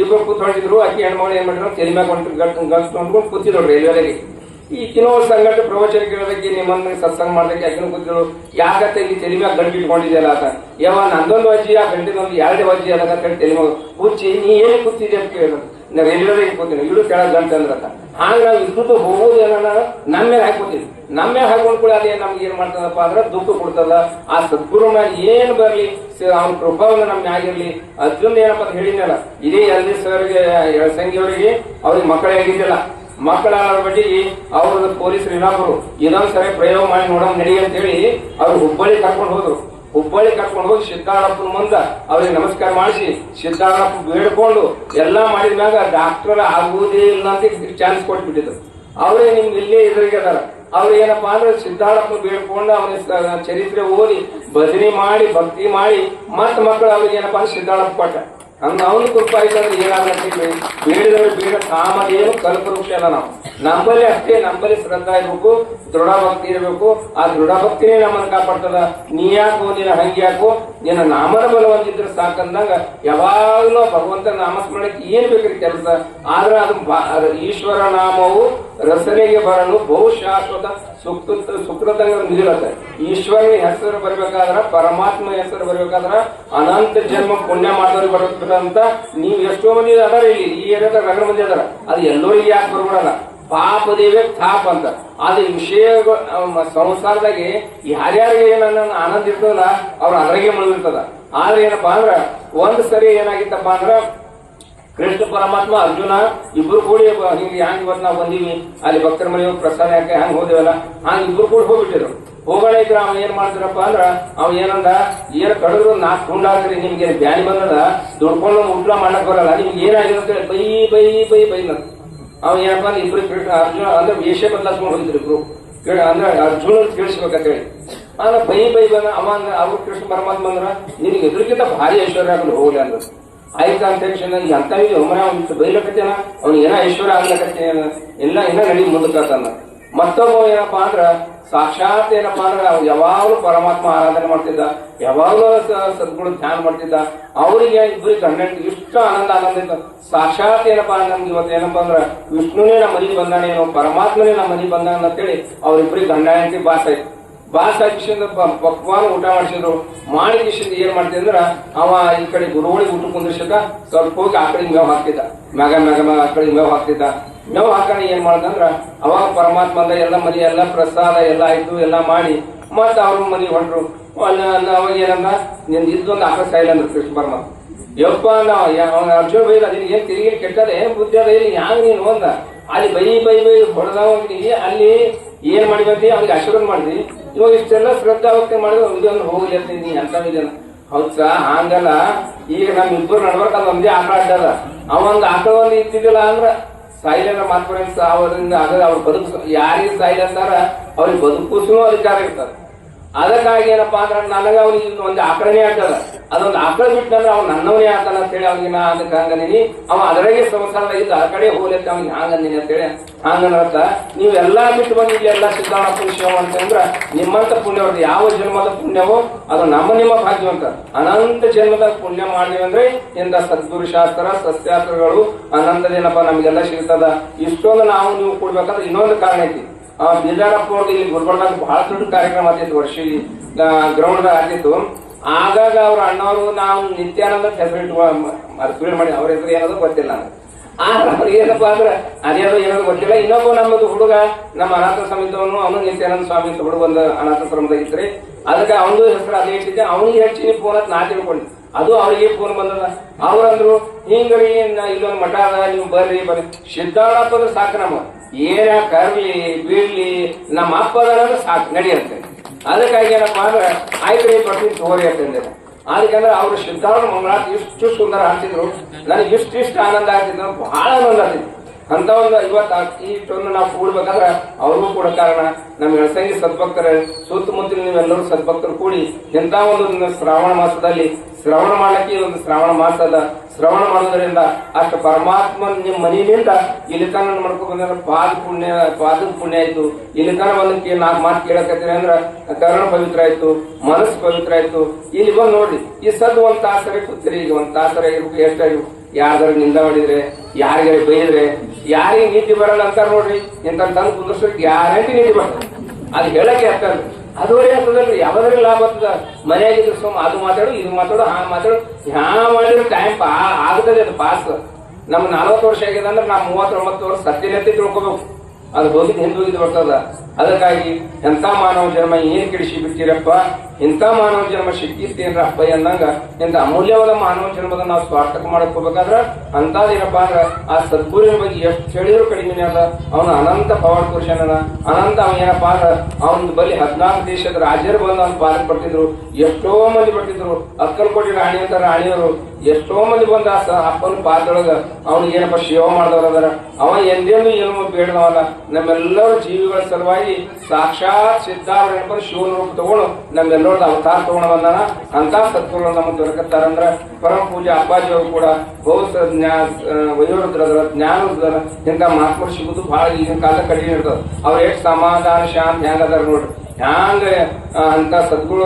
ಇಬ್ರು ಅಕ್ಕಿ ಹೆಣ್ಮಗಳು ಏನ್ ಮಾಡಿದ್ರು ತೆಲಿಮ್ಯಾಗ ಮ್ಯಾಗ ಹೊಂಟು ಕೂತಿದ್ರು ರೈಲ್ವೆದಾಗೆ. ಈ ಕೆಲವು ಸಂಘಟ ಪ್ರವಚನ ಕೇಳೋದಕ್ಕೆ ನಿಮ್ಮನ್ನ ಸತ್ಸಂಗ ಮಾಡೋದಕ್ಕೆ ಅಕ್ಕಿನ ಕೂತಿದ್ರು ಯಾಕತ್ತೆ ಇಲ್ಲಿ ತಲೆ ಮ್ಯಾಗ ಗಂಟು ಅಂತ? ಯಾವ ನಂದೊಂದು ಅಜ್ಜಿ, ಆ ಗಂಟಿನೊಂದು ಎರಡೇ ಅಜ್ಜಿ ಅಲ್ಲ ಅಂತ ತಲೆ ಕೂಚಿ ನೀ ಏನು ಕೂತಿದ್ದೆ ಅಂತ ಕೇಳಿದ್ರು. ನಾ ರೈಲ್ವೆದಾಗೆ ಕೂತೀನಿ ಇಳು ಕೆಳಗೆ ಗಂಟೆ ಅಂದ್ರತ ಹಾಗ ನಾವು ಇದ್ದು ಹೋಗೋದು ಏನೋ ನಮ್ಮ ಮೇಲೆ ಹಾಕೋತೀವಿ ನಮ್ಮ ಮೇಲೆ ಹಾಕೊಂಡ್ ಕೂಡ ಅದೇ ನಮ್ಗೆ ಏನ್ ಮಾಡ್ತದಪ್ಪ ಅಂದ್ರೆ ದುಃಖ ಕೊಡ್ತದ ಆ ಸದ್ಗುರು ಮೇಲೆ ಏನ್ ಬರ್ಲಿ? ಅವ್ನ ಪ್ರಭಾವನ ನಮ್ ಆಗಿರ್ಲಿ ಅರ್ಜುನ್ ಏನಪ್ಪ ಅಂತ ಹೇಳಿದ್ನಲ್ಲ, ಇದೇ ಎಲ್ಲಿ ಸರ್ಗೆ ಸಂಘಿಯವರಿಗೆ ಅವ್ರಿಗೆ ಮಕ್ಕಳೇ ಆಗಿದ್ದಿಲ್ಲ ಮಕ್ಕಳ ಬಗ್ಗೆ ಅವ್ರದ್ದು ಪೊಲೀಸರು ಇಲಾಖರು ಇನ್ನೊಂದ್ ಸರಿ ಪ್ರಯೋಗ ಮಾಡಿ ನೋಡೋಣ ನಡಿ ಅಂತ ಹೇಳಿ ಅವ್ರು ಹುಬ್ಬಳ್ಳಿ ಕರ್ಕೊಂಡು ಹೋದ್ರು. ಹುಬ್ಬಳ್ಳಿ ಕರ್ಕೊಂಡು ಹೋಗಿ ಸಿದ್ದಾರಪ್ಪನ ಮುಂದ ಅವ್ರಿಗೆ ನಮಸ್ಕಾರ ಮಾಡಿಸಿ ಸಿದ್ದಾರಪ್ಪ ಬೇಡ್ಕೊಂಡು ಎಲ್ಲ ಮಾಡಿದ್ಮ್ಯಾಗ ಡಾಕ್ಟರ್ ಆಗುವುದೇ ಇಲ್ಲ ಅಂತ ಚಾನ್ಸ್ ಕೊಟ್ಬಿಟ್ಟಿದ್ರು. ಅವರೇ ನಿಮ್ಗೆ ಇಲ್ಲೇ ಇದ್ರಿಗೆ ಅದಾರ. ಅವ್ರು ಏನಪ್ಪಾ ಅಂದ್ರೆ ಸಿದ್ದಾರಪ್ಪ ಬೇಡ್ಕೊಂಡು ಅವನ ಚರಿತ್ರೆ ಓದಿ ಭಜನೆ ಮಾಡಿ, ಭಕ್ತಿ ಮಾಡಿ ಮತ್ತ ಮಕ್ಕಳು ಅವ್ರಿಗೆ ಏನಪ್ಪಾ ಅಂದ್ರೆ ಸಿದ್ದಾರಪ್ಪ ಕೊಟ್ಟ. ಹಂಗ ಅವನು ಕೃಪಾ ಅಂದ್ರೆ ಏನಾಗತ್ತೆ ಬೇಡಿದವರು ಬೇಡ ಕಾಮದೇನು ಕಲ್ಪವೃಕ್ಷ ಅಲ್ಲ ನಾವು. ನಂಬಲ್ಲಿ ಅಷ್ಟೇ, ನಂಬಲ್ಲಿ ಶ್ರದ್ಧಾ ಇರ್ಬೇಕು ದೃಢ ಭಕ್ತಿ ಇರಬೇಕು. ಆ ದೃಢ ಭಕ್ತಿನೇ ನಮ್ಮನ್ನು ಕಾಪಾಡ್ತದ. ನೀ ಯಾಕೋ ನಿನ್ನ ಹಂಗೆ ಯಾಕೋ? ನಿನ್ನ ನಾಮದ ಬಲವಂತಿದ್ರೆ ಸಾಕಂದಂಗ ಯಾವಾಗ್ಲೂ ಭಗವಂತ ನಾಮಸ್ಮರಣಕ್ಕೆ ಏನ್ ಬೇಕ್ರಿ ಕೆಲಸ. ಆದ್ರೆ ಅದು ಈಶ್ವರ ನಾಮವು ರಸನೆಗೆ ಬರಲು ಬಹು ಶಾಶ್ವತ ಸುಕೃತ ಸುಕೃತಂಗ ನಿಲ್ಲತ್ತೆ ಈಶ್ವರನ ಹೆಸರು ಬರ್ಬೇಕಾದ್ರ ಪರಮಾತ್ಮ ಹೆಸರು ಬರ್ಬೇಕಾದ್ರ, ಅನಂತ ಜನ್ಮ ಪುಣ್ಯ ಮಾಡಿದವ್ರಿಗೆ ಬರುತ್ತಂತ ನೀವು ಎಷ್ಟೋ ಮಂದಿ ಅದಾರ ಇಲ್ಲಿ, ಈ ಏರಿಯಾದ ನಗರ ಮಂದಿ ಅದಾರ ಅದು ಎಲ್ಲರಿಗೆ ಯಾಕೆ ಬರ್ಬಿಡಲ್ಲ? ಪಾಪ ದೇವೇ ಥಾಪ್ ಅಂತ. ಅದು ವಿಷಯ ಸಂಸಾರದಾಗ ಯಾರ್ಯಾರಿಗೆ ಏನನ್ನ ಆನಂದ ಇರ್ತದಲ್ಲ, ಅವ್ರ ಅದ್ರಾಗೆ ಮುಳುಗಿರ್ತದ ಆದ್ರೆ ಏನಪ್ಪಾ ಅಂದ್ರ, ಒಂದ್ ಸರಿ ಏನಾಗಿತ್ತಪ್ಪ ಅಂದ್ರ ಕೃಷ್ಣ ಪರಮಾತ್ಮ, ಅರ್ಜುನ, ಇಬ್ರು ಕೂಡಿ ಹಿಂಗೆ ಹ್ಯಾಂಗ ಇವತ್ತು ನಾವು ಬಂದೀವಿ, ಅಲ್ಲಿ ಭಕ್ತರ ಮನೆ ಪ್ರಸಾದ ಯಾಕೆ ಹಂಗ ಹೋದೇವಲ್ಲ? ಹಂಗ ಇಬ್ರು ಕೂಡ ಹೋಗ್ಬಿಟ್ಟಿದ್ರು. ಹೋಗೋಣ ಇದ್ರ ಅವ್ನ ಏನ್ ಮಾಡ್ತಿರಪ್ಪ ಅಂದ್ರ ಅವ ಏನಂದ, ಏನ್ ಕಡಿದ್ರು ನಾಲ್ಕು ತುಂಡ ಹಾಕ್ರಿ ನಿಮ್ಗೆ ಬ್ಯಾನಿ ಬಂದದ? ದುಡ್ಕೊಂಡು ಊಟ ಮಾಡಕ್ ಬರಲ್ಲ, ನಿಮ್ಗೆ ಏನಾಗಿದೆ ಅಂತ ಹೇಳಿ ಬೈ ಬೈ ಬೈ ಬೈ ಅವ ಏನಪ್ಪ ಅಂದ್ರೆ ಇಬ್ರು ಅರ್ಜುನ ಅಂದ್ರೆ ವೇಷ ಬದಲಾಸ್ಕೊಂಡು ಹೋಗಿದ್ರು ಇಬ್ರು. ಅಂದ್ರೆ ಅರ್ಜುನ ಕೇಳಿಸ್ಬೇಕಂತ ಹೇಳಿ. ಆದ್ರೆ ಬೈ ಬೈ ಬಂದ ಅವ ಅವ್ರು ಕೃಷ್ಣ ಪರಮಾತ್ಮ ಅಂದ್ರ, ನಿನ್ಗೆ ಎದುರಿಗಿಂತ ಭಾರಿ ಐಶ್ವರ್ಯ ಆಗಲು ಹೋಗ್ಲಿ ಅಂದ್ರು. ಆಯ್ತು ಅಂತ ಹೇಳಿ ಎಂತ ಒಮ್ಮನ ಮನೆ ಅಂತ ಬೈಲಕತ್ತೇನ ಅವ್ನು ಏನ ಐಶ್ವರ್ಯ ಆಗ್ಲಕತ್ತೇನ ಎಲ್ಲ ಏನೋ ನಡಿ ಮುಂದಕ್ಕತ್ತಾನ ಮತ್ತೊಬ್ಬ ಏನಪ್ಪಾ ಅಂದ್ರ, ಸಾಕ್ಷಾತ್ ಏನಪ್ಪಾ ಅಂದ್ರೆ ನಾವು ಯಾವಾಗಲೂ ಪರಮಾತ್ಮ ಆರಾಧನೆ ಮಾಡ್ತಿದ್ದ, ಯಾವಾಗಲೂ ಸದ್ಗುಣ ಧ್ಯಾನ ಮಾಡ್ತಿದ್ದ. ಅವರಿಗೆ ಇಬ್ಬರಿಗೆ ಗಂಡ ಇಷ್ಟು ಆನಂದ ಆನಂದ ಇತ್ತು. ಸಾಕ್ಷಾತ್ ಏನಪ್ಪಾ ನಮ್ಗೆ ಇವತ್ತು ಏನಪ್ಪಾ ಅಂದ್ರೆ, ವಿಷ್ಣುನೇ ನಮ್ಮ ಮನೆಗೆ ಬಂದಾನೇನೋ ಪರಮಾತ್ಮನೇ ನಮ್ಮ ಮನೆಗೆ ಬಂದಾನ ಅಂತೇಳಿ ಅವ್ರಿಬ್ರಿಗೆ ಗಂಡ ಹೆಂಡತಿ ಭಾಷೆ ಆಯ್ತು ಬಾಸ್ ಹಾಕಿಸಿಂದ ಪಕ್ವಾನ ಊಟ ಮಾಡಿಸಿದ್ರು. ಮಾಡಿ ಕಿಶಿಂದ ಏನ್ ಮಾಡ್ತಿದ್ದ ಅಂದ್ರ, ಅವ ಈ ಕಡೆ ಗುರುಗಳಿಗೆ ಊಟ ಕುಂದಿರ್ಸಕ ಸ್ವಲ್ಪ ಹೋಗಿ ಆ ಕಡೆ ಹಿಂಗ ಹಾಕ್ತಿದ್ದ. ಮ್ಯಾಗ ಮ್ಯಾಗ ಮ್ಯಾಗ ಆ ಕಡೆ ಹಿಂಗ ಹಾಕ್ತಿದ್ದ. ಮೇವ್ ಹಾಕೋಣ ಏನ್ ಮಾಡ್ದಂದ್ರ ಅವಾಗ ಪರಮಾತ್ಮ ಅಂದ, ಎಲ್ಲ ಮನೆ, ಎಲ್ಲ ಪ್ರಸಾದ, ಎಲ್ಲ ಆಯ್ತು, ಎಲ್ಲ ಮಾಡಿ. ಮತ್ತ ಅವ್ರ ಮನೆಗೆ ಹೊಂಟ್ರು. ಅವಾಗ ಏನಂದ ನಿನ್ ಇದ್ದೊಂದು ಆಕಳ ಇಲ್ಲ ಅಂದ್ರೆ ಕೃಷ್ಣ ಪರಮಾತ್ಮ. ಯಪ್ಪ ಅವನ ಅರ್ಜುನ ಬೈದ, ಅದಿನ ಏನ್ ತಿರುಗಿ ಕೆಟ್ಟದ, ಏನ್ ಬುದ್ಧಿ ಅದ ಇಲ್ಲಿ ಹ್ಯಾಂಗ ನೀನು ಅಂದ. ಅಲ್ಲಿ ಬೈ ಬೈ ಬೈ ಹೊಡೆದವನಿಗೆ ಅಲ್ಲಿ ಏನ್ ಮಾಡಿದಂತೆ ಅವ್ನಿಗೆ ಆಶೀರ್ವಾದ ಮಾಡಿದ್ವಿ ಇವಾಗ ಇಷ್ಟೆಲ್ಲ ಶ್ರದ್ಧಾ ಭಕ್ತಿ ಮಾಡಿದ್ರೆ ಒಂದು ಹೋಗ್ಲಿ ಅಂತ ನೀ ಅಂತ ಹೌದ್ ಹೌದ್ ಹಂಗಲ್ಲ. ಈಗ ನಮ್ ಇಬ್ಬರು ನಡ್ಬೇಕ ಒಂದೇ ಆಟ ಅಡ್ಡದ ಅವಂದ್ ಆಟವನ್ನು ಇದ್ದಿದ್ದಿಲ್ಲ ಅಂದ್ರ ಸಾಯಿಲೆಲ್ಲ ಮಾತ್ಪರೆನ್ಸ್ ಅವರಿಂದ ಅದ್ರ ಅವ್ರ ಬದುಕು ಯಾರಿಗೆ ಸಾಯಿಲೆ ಅಂತಾರ, ಅವ್ರಿಗೆ ಬದುಕಿಸೋ ಅಧಿಕಾರ ಇರ್ತದ ಅದಕ್ಕಾಗಿ ಏನಪ್ಪಾ ಅಂದ್ರೆ ನನಗೆ ಅವನಿಗೆ ಒಂದು ಆಕಳನೇ ಆಗ್ತದ ಅದೊಂದು ಆಕಳ ಬಿಟ್ಟಂದ್ರೆ ಅವ್ನು ನನ್ನವನೇ ಆಗ್ತಾನ ಅಂತ ಹೇಳಿ ಅವ್ನಿಗೆ ನಾ ಅದಕ್ಕೆ ಹಂಗಂದಿನಿ. ಅವ ಅದರಾಗೆ ಸಂಸಾರದಾಗಿದ್ದು ಆ ಕಡೆ ಹೋಗ್ಲಿಕ್ಕೆ ಅವ್ನಿಗೆ ಹಂಗಂದಿನಿ ಅಂತ ಹೇಳಿ ಹಂಗನತ್ತ ನೀವೆಲ್ಲಾ ಬಿಟ್ಟು ಬಂದು ಇಲ್ಲಿ ಎಲ್ಲ ಸಿದ್ಧಾರ್ಥ ಶಿವ ಅಂತಂದ್ರ ನಿಮ್ಮಂತ ಪುಣ್ಯವ್ರದ್ದು ಯಾವ ಜನ್ಮದ ಪುಣ್ಯವೋ ಅದು ನಮ್ಮ ನಿಮ್ಮ ಭಾಗ್ಯವಂತ ಅನಂತ ಜನ್ಮದ ಪುಣ್ಯ ಮಾಡಿದ್ವಿ ಅಂದ್ರೆ ಇಂಥ ಸದ್ಗುರು ಶಾಸ್ತ್ರ ಸಸ್ಯಾಸ್ತ್ರಗಳು ಅನಂತದೇನಪ್ಪ ನಮಗೆಲ್ಲ ಸಿಗ್ತದ. ಇಷ್ಟೊಂದು ನಾವು ನೀವು ಕೊಡ್ಬೇಕಾದ್ರೆ ಇನ್ನೊಂದು ಕಾರಣ ಐತಿ. ಆ ಬೀದರಪ್ಪ ಅವ್ರದ್ದು ಇಲ್ಲಿ ಗುಲ್ಬರ್ದಾಗ ಬಹಳ ದೊಡ್ಡ ಕಾರ್ಯಕ್ರಮ ಆಗ್ತಿತ್ತು ವರ್ಷ ಗ್ರೌಂಡ್ ಆಗಿತ್ತು ಆಗಾಗ ಅವ್ರ ಅಣ್ಣವರು ನಾವು ನಿತ್ಯಾನಂದ ಹೆಸರಿಟ್ಟು ಮಾಡಿ, ಅವ್ರ ಹೆಸರು ಏನಾದ್ರು ಗೊತ್ತಿಲ್ಲ ಆದ್ರೆ ಅವ್ರಿಗೆ ಏನಪ್ಪ ಅಂದ್ರೆ ಅದೇನೋ ಏನೋ ಗೊತ್ತಿಲ್ಲ. ಇನ್ನೊಬ್ಬ ನಮ್ಮದು ಹುಡುಗ, ನಮ್ಮ ಅನಾಥ ಸಮಿತವನು ಅವನು ನಿತ್ಯಾನಂದ ಸ್ವಾಮಿ ಹುಡುಗ ಒಂದು ಅನಾಥ ಶ್ರಮದಾಗ ಇದ್ರಿ ಅದಕ್ಕೆ ಅವನದು ಹೆಸರು ಅದೇ ಇಟ್ಟಿದ್ದೆ. ಅವನಿಗೆ ಹೆಚ್ಚಿನ ಫೋನ್ ಅಂತ ನಾ ತಿಳ್ಕೊಂಡೆ. ಅದು ಅವ್ರಿಗೆ ಫೋನ್ ಬಂದದ? ಅವ್ರಂದ್ರು ಹಿಂಗ್ರಿ ಇಲ್ಲೊಂದು ಮಠ ಅದ, ನೀವು ಬರ್ರಿ ಬರ್ರಿ. ಸಿದ್ಧಾರೂಢಪ್ಪ ಅಂದ್ರೆ ಸಾಕು ನಮ್ಮ ಏನ ಕರ್ಲಿ ಬೀಳ್ಲಿ, ನಮ್ಮ ಅಪ್ಪ ಅದಾರ ಸಾಕು, ನಡೆಯುತ್ತೆ. ಅದಕ್ಕಾಗಿ ಏನಪ್ಪಾ ಅಂದ್ರೆ ಆಯ್ತು ರೀ ಬರ್ತೀನಿ ತೋರಿ ಅಂತಂದೆ. ಅದಕ್ಕಂದ್ರೆ ಅವ್ರು ಸಿದ್ಧಾರ್ಥ ಮಂಗಳಾತ್ ಇಷ್ಟು ಸುಂದರ ಹಾಕ್ತಿದ್ರು ನನಗೆ ಇಷ್ಟು ಇಷ್ಟು ಆನಂದ ಆಗ್ತಿದ್ರು ಬಹಳ ಆನಂದ ಆಗ್ತಿತ್ತು. ಅಂತ ಒಂದು ಇವತ್ತು ಇಷ್ಟೊಂದು ನಾವು ಕೂಡ್ಬೇಕಾದ್ರೆ ಅವ್ರಿಗೂ ಕೂಡ ಕಾರಣ. ನಮ್ಮ ಎಳಸಂಗಿ ಸದ್ಭಕ್ತರ ಸುತ್ತಮುತ್ತಲಿನ ನೀವೆಲ್ಲರೂ ಸದ್ಭಕ್ತರು ಕೂಡಿ ಇಂಥ ಒಂದು ಶ್ರಾವಣ ಮಾಸದಲ್ಲಿ, ಶ್ರವಣ ಮಾಡಲಿಕ್ಕೆ ಒಂದು ಶ್ರಾವಣ ಮಾಸದ ಶ್ರವಣ ಮಾಡೋದ್ರಿಂದ ಅಷ್ಟು ಪರಮಾತ್ಮ ನಿಮ್ಮ ಮನೆಯಿಂದ ಇಲ್ಲಿ ಮಾಡ್ಕೊ ಬಂದ್ರೆ ಪಾದ ಪುಣ್ಯ ಪಾದ ಪುಣ್ಯ ಆಯ್ತು. ಇಲ್ಲಿ ತನ ಬಂದಕ್ಕೆ ನಾಲ್ಕು ಮಾತು ಕೇಳಕತ್ತೀರಿ ಅಂದ್ರೆ ಕರ್ಣ ಪವಿತ್ರ ಆಯ್ತು, ಮನಸ್ಸು ಪವಿತ್ರ ಆಯ್ತು. ಇಲ್ಲಿ ಬಂದು ನೋಡ್ರಿ, ಈ ಸದ್ ಒಂದ್ ತಾಸರೇ ಕೂತ್ರಿ, ಈಗ ಒಂದ್ ತಾಸರ ಇರ್ಬೇಕು ಎಷ್ಟಾಗಿರ್ಬೇಕು. ಯಾರ್ದಾರ ನಿಂದ ಮಾಡಿದ್ರೆ ಯಾರಿಗಾರ ಬೈದ್ರೆ ಯಾರಿಗೆ ನೀತಿ ಬರಲ್ಲ ಅಂತಾರೆ ನೋಡ್ರಿ. ಇಂತ ತಂದು ಕುಂದ್ರಸ್ಲಿಕ್ಕೆ ಗ್ಯಾರಂಟಿ ನೀತಿ ಮಾಡ ಅದು ಹೇಳಕ್ಕೆ ಆಗ್ತದೆ ಅದುವರೆ ಆಗ್ತದಲ್ರಿ ಯಾವ್ದ್ರಲ್ಲಿ ಲಾಭ ಆಗ್ತದ. ಮನೆಯಾಗಿದ್ರೆ ಸುಮ್ಮ ಅದು ಮಾತಾಡು, ಇದು ಮಾತಾಡು, ಹಾ ಮಾತಾಡು. ಹ್ಯಾ ಮಾಡಿದ್ರೆ ಟೈಮ್ ಪಾ ಆಗ್ತದೆ ಅದು ಪಾಸ್ ನಮ್ ನಲವತ್ತು ವರ್ಷ ಆಗಿದೆ ಅಂದ್ರೆ ನಾವು ಮೂವತ್ತೊಂಬತ್ತು ವರ್ಷ ಸತ್ಯನೆತ್ತಿ ತಿಳ್ಕೊಬೇಕು. ಅದು ಹೋಗಿದ್ದು ಹಿಂದೂ ಇದು ಬರ್ತದ. ಅದಕ್ಕಾಗಿ ಎಂತ ಮಾನವ ಜನ್ಮ ಏನ್ ಕೆಡಿಸಿ ಬಿಟ್ಟಿರಪ್ಪ ಇಂಥ ಮಾನವ ಜನ್ಮ ಸಿಕ್ಕಿತ್ತೇನ್ರ ಅಪ್ಪ ಅಂದಂಗ, ಇಂಥ ಅಮೂಲ್ಯವಾದ ಮಾನವ ಜನ್ಮದ ನಾವು ಸ್ವಾರ್ಥಕ ಮಾಡಕ್ ಹೋಗ್ಬೇಕಾದ್ರ ಅಂತದೇನಪ್ಪ ಅಂದ್ರ ಆ ಸದ್ಗುರುವಿನ ಬಗ್ಗೆ ಎಷ್ಟು ಹೇಳಿದ್ರು ಕಡಿಮೆನೇ ಅದ. ಅವನ ಅನಂತ ಪವಾಡ ಪುರುಷನ ಅನಂತ ಅವ ಏನಪ್ಪ ಅಂದ್ರ ಅವನ ಬಲಿ ಹದಿನಾಲ್ಕು ದೇಶದ ರಾಜರು ಬಂದು ಅವ್ನ ಪಾಲಕ್ ಬರ್ತಿದ್ರು. ಎಷ್ಟೋ ಮಂದಿ ಬರ್ತಿದ್ರು. ಅಕ್ಕಲ್ಕೋಟಿ ರಾಣಿ ಅಂತ ರಾಣಿಯವರು ಎಷ್ಟೋ ಮಂದಿ ಬಂದ ಅಪ್ಪನ ಪಾದೊಳಗ ಅವನಿಗೆ ಏನಪ್ಪ ಶಿವ ಮಾಡಿದವರದಾರ ಅವ ಎಂದೇನು ಏನು ಬೇಡದವಲ್ಲ. ನಮ್ಮೆಲ್ಲರೂ ಜೀವಿಗಳ ಸಲುವಾಗಿ ಸಾಕ್ಷಾತ್ ಸಿದ್ಧಾರ್ಥ ಶಿವನ ರೂಪ ತಗೊಂಡು ನಮ್ಮೆಲ್ಲರದ ಅವತಾರ ತಗೊಂಡು ಬಂದಾನ. ಅಂತ ತತ್ವಗಳು ನಮಗೆ ದೊರಕತ್ತಾರಂದ್ರ ಪರಮ ಪೂಜೆ ಅಪ್ಪಾಜಿ ಅವರು ಕೂಡ ಬಹು ಜ್ಞಾನ ವಯೋವೃದ್ಧರ ಜ್ಞಾನವೃದ್ಧರ ಇಂಥ ಮಹಾತ್ಮರು ಸಿಗುದು ಬಹಳ ಈಗಿನ ಕಾಲ ಕಡಿಮೆ ಇರ್ತದೆ. ಅವ್ರ ಎಷ್ಟು ಸಮಾಧಾನ, ಶಾಂತಿ ಹೆಂಗ ಅದಾರ ನೋಡ್ರಿ. ಹ್ಯಾಂಗ ಅಂತ ಸದ್ಗುರು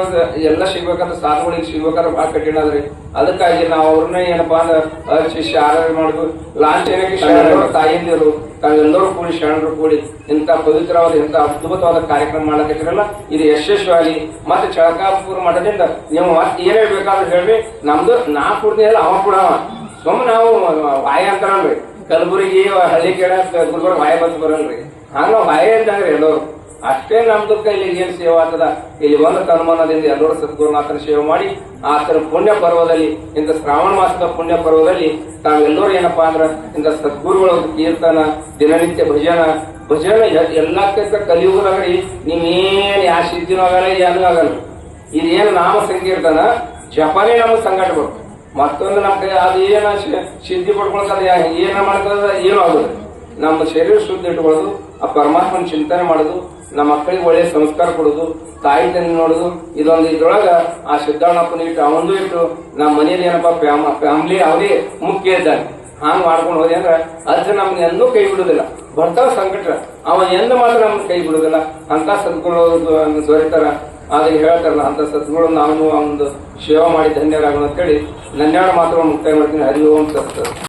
ಎಲ್ಲ ಸಿಗ್ಬೇಕಂದ್ರೆ ಸಾಧುಗಳಿಗೆ ಸಿಗ್ಬೇಕಾದ್ರೆ ಬಹಳ ಕಠಿಣ ಅದ್ರಿ ಅದಕ್ಕಾಗಿ ನಾವು ಅವ್ರನ್ನ ಏನಪ್ಪಾ ಅಂದ್ರೆ ಶಿಷ್ಯ ಆರಾಧನೆ ಮಾಡುದು. ಲಾಂಛನಕ್ಕೆ ಶರಣರು, ತಾಯಿಂದಿರು ತಾವೆಲ್ಲರೂ ಕೂಡಿ ಶರಣರು ಕೂಡಿ ಇಂಥ ಪವಿತ್ರವಾದ, ಇಂಥ ಅದ್ಭುತವಾದ ಕಾರ್ಯಕ್ರಮ ಮಾಡಕತ್ತಿರಲ್ಲ ಇದು ಯಶಸ್ವಿಯಾಗಿ, ಮತ್ತೆ ಚಳಕಾಪುರ ಮಠದಿಂದ ನೀವು ಮತ್ತೆ ಏನ್ ಹೇಳ್ಬೇಕಾದ್ರೆ ಹೇಳ್ರಿ, ನಮ್ದು ನಾ ಕೂಡ ಅಲ್ಲ ಅವ ಕೂಡ ಸುಮ್ಮನೆ ನಾವು ವಾಯ ಅಂತಾರಲ್ರಿ. ಕಲಬುರಗಿ ಹಳ್ಳಿ ಕೇಳ ಗುಲ್ಬರ್ಗ ವಾಯ ಬಂದು ಬರಲ್ರಿ. ಹಂಗ ಭಯ ಇದ್ದಂಗ್ರಿ ಎಲ್ಲರೂ ಅಷ್ಟೇ ನಮ್ದಕ್ಕ ಇಲ್ಲಿ ಏನ್ ಸೇವೆ ಆಗ್ತದ? ಇಲ್ಲಿ ಒಂದು ತನ್ಮಾನದಿಂದ ಎಲ್ಲರೂ ಸದ್ಗುರುನಾಥನ ಸೇವೆ ಮಾಡಿ, ಆತನ ಪುಣ್ಯ ಪರ್ವದಲ್ಲಿ, ಇಂಥ ಶ್ರಾವಣ ಮಾಸದ ಪುಣ್ಯ ಪರ್ವದಲ್ಲಿ ತಾವೆಲ್ಲರೂ ಏನಪ್ಪಾ ಅಂದ್ರ ಇಂಥ ಸದ್ಗುರುಗಳ ಒಂದು ಕೀರ್ತನ, ದಿನನಿತ್ಯ ಭಜನ ಭಜನ ಎಲ್ಲಕ್ಕಿಂತ ಕಲಿಯುಗದಾಗ್ರಿ ನೀವೇನ್ ಯಾವ ಸಿದ್ಧಿನೂ ಆಗಲ್ಲ ಏನೂ ಆಗಲ್ಲ. ಇದೇನು ನಾಮ ಸಂಕೀರ್ತನ? ಜಪನೇ ನಮಗೆ ಸಂಕಟ ಬರುತ್ತೆ ಮತ್ತೊಂದು ನಮ್ಮ ಕೈ ಅದು ಏನ ಶಿ- ಸಿದ್ಧಿ ಪಡ್ಕೊಳ್ತದ ಏನ ಮಾಡ್ತದ? ಏನು ಆಗುದು ನಮ್ಮ ಶರೀರ ಶುದ್ಧ ಇಟ್ಕೊಳ್ಳೋದು, ಆ ಪರಮಾತ್ಮನ ಚಿಂತನೆ ಮಾಡೋದು, ನಮ್ಮ ಮಕ್ಕಳಿಗೆ ಒಳ್ಳೆಯ ಸಂಸ್ಕಾರ ಕೊಡೋದು, ತಾಯಿ ತಂದೆ ನೋಡೋದು, ಇದೊಂದು ಇದ್ರೊಳಗ ಆ ಸಿದ್ದಣ್ಣಪ್ಪನ ಇಟ್ಟು ಅವಂದು ಇಟ್ಟು, ನಮ್ಮ ಮನೇಲಿ ಫ್ಯಾಮ, ಫ್ಯಾಮಿಲಿ ಅವರೇ ಮುಖ್ಯ ಇದ್ದಾನೆ ಹಾಂಗ್ ಮಾಡ್ಕೊಂಡು ಹೋದೆ ಅಂದ್ರೆ ಅದ್ರ ನಮ್ಗೆ ಎಂದೂ ಕೈ ಬಿಡುದಿಲ್ಲ. ಬರ್ತಾವ ಸಂಕಟ. ಅವ ಎಂದ ಮಾತ್ರ ನಮ್ಗೆ ಕೈ ಬಿಡುದಿಲ್ಲ. ಅಂತ ಸದ್ಗುರು ದೊರೆತಾರ. ಆದ್ರೆ ಹೇಳ್ತಾರಲ್ಲ, ಅಂತ ಸದ್ಗುರು ನಾನು ಒಂದು ಸೇವಾ ಮಾಡಿ ಧನ್ಯರಾಗೋಣ ಅಂತೇಳಿ ನನ್ನ ಮಾತ್ರ ಮುಕ್ತಾಯ ಮಾಡ್ತೀನಿ. ಹರಿ ಓಂ ಸತ್